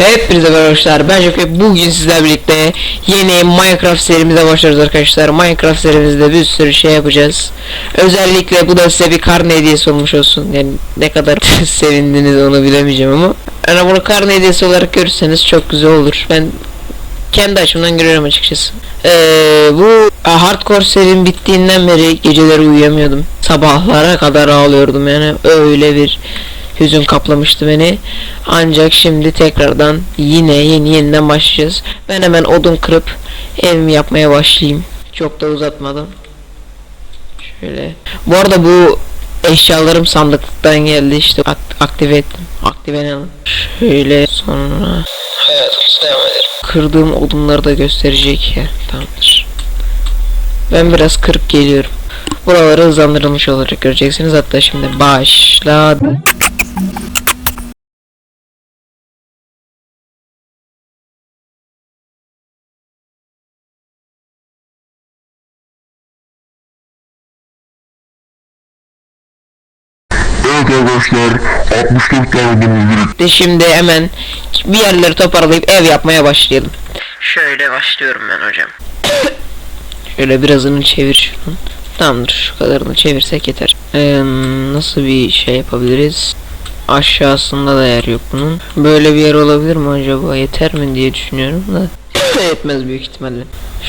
Hepinize merhaba arkadaşlar. Ben Joker. Bugün sizlerle birlikte yeni Minecraft serimize başlıyoruz arkadaşlar. Minecraft serimizde bir sürü şey yapacağız. Özellikle bu da size bir karne hediyesi olmuş olsun. Yani ne kadar sevindiniz onu bilemeyeceğim ama. Yani bunu karne hediyesi olarak görürseniz çok güzel olur. Ben kendi açımdan görüyorum açıkçası. Ee, bu hardcore serim bittiğinden beri geceleri uyuyamıyordum. Sabahlara kadar ağlıyordum yani öyle bir hüzün kaplamıştı beni. Ancak şimdi tekrardan yine yeni yeniden başlayacağız. Ben hemen odun kırıp evimi yapmaya başlayayım. Çok da uzatmadım. Şöyle. Bu arada bu eşyalarım sandıktan geldi işte Ak- aktive ettim. Aktive ne lan? Şöyle sonra hayatımız devam. Kırdığım odunları da gösterecek ya. Tamamdır. Ben biraz kırıp geliyorum. Buraları hızlandırılmış olacak göreceksiniz. Hatta şimdi başladı. Evet arkadaşlar 64 tane. De şimdi hemen bir yerleri toparlayıp ev yapmaya başlayalım. Şöyle başlıyorum ben hocam. Şöyle birazını çevir şunun. Tamamdır şu kadarını çevirsek yeter. Ee, nasıl bir şey yapabiliriz? Aşağısında da yer yok bunun. Böyle bir yer olabilir mi acaba? Yeter mi diye düşünüyorum da. Yetmez büyük ihtimalle.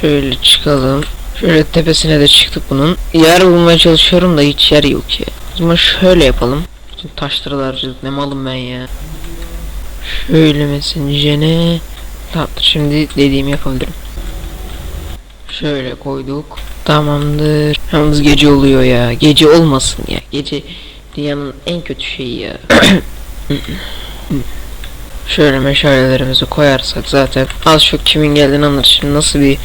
Şöyle çıkalım. Şöyle tepesine de çıktık bunun. Yer bulmaya çalışıyorum da hiç yer yok ya. O zaman şöyle yapalım. Bütün taşları da harcadık. Ne malım ben ya. Şöyle mesela ne? Tamamdır şimdi dediğimi yapabilirim. Şöyle koyduk. Tamamdır. Yalnız gece oluyor ya. Gece olmasın ya. Gece dünyanın en kötü şeyi ya. Şöyle meşalelerimizi koyarsak zaten az çok kimin geldiğini anlar. Şimdi nasıl bir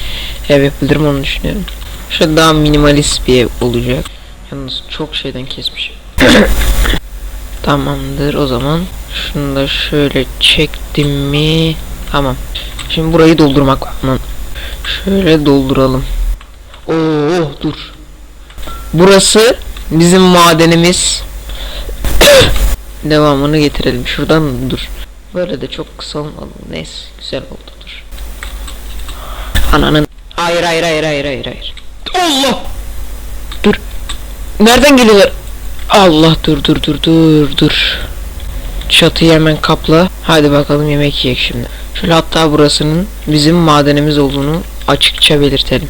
ev yapabilirim onu düşünüyorum. Şöyle daha minimalist bir ev olacak. Yalnız çok şeyden kesmişim. Tamamdır o zaman. Şunu da şöyle çektim mi? Tamam. Şimdi burayı doldurmak var. Şöyle dolduralım. Oo dur. Burası bizim madenimiz. Devamını getirelim. Şuradan dur. Böyle de çok kısa olmadı. Neyse güzel oldu dur. Ananın. Hayır hayır hayır hayır hayır hayır. Allah. Dur. Nereden geliyorlar? Allah dur dur dur dur dur. Çatıyı hemen kapla. Hadi bakalım yemek yiyek şimdi. Şöyle hatta burasının bizim madenimiz olduğunu açıkça belirtelim.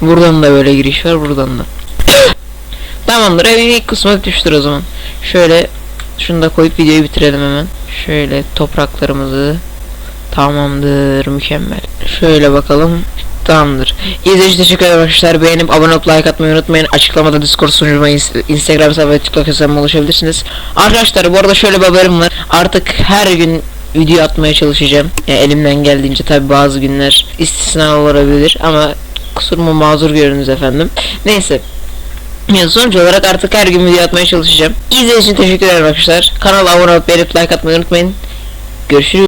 Buradan da böyle giriş var buradan da. Tamamdır evin ilk kısmı düştür o zaman. Şöyle şunu da koyup videoyu bitirelim hemen. Şöyle topraklarımızı tamamdır mükemmel. Şöyle bakalım. Tamamdır. İzlediğiniz için teşekkür ederim arkadaşlar. Beğenip abone olup like atmayı unutmayın. Açıklamada Discord sunucuma, ins- Instagram hesabı ve TikTok hesabıma ulaşabilirsiniz. Arkadaşlar bu arada şöyle bir haberim var. Artık her gün video atmaya çalışacağım. Yani elimden geldiğince tabi bazı günler istisna olabilir ama kusurumu mazur görünüz efendim. Neyse. Yani sonuç olarak artık her gün video atmaya çalışacağım. İzlediğiniz için teşekkür ederim arkadaşlar. Kanala abone olup beğenip like atmayı unutmayın. Görüşürüz.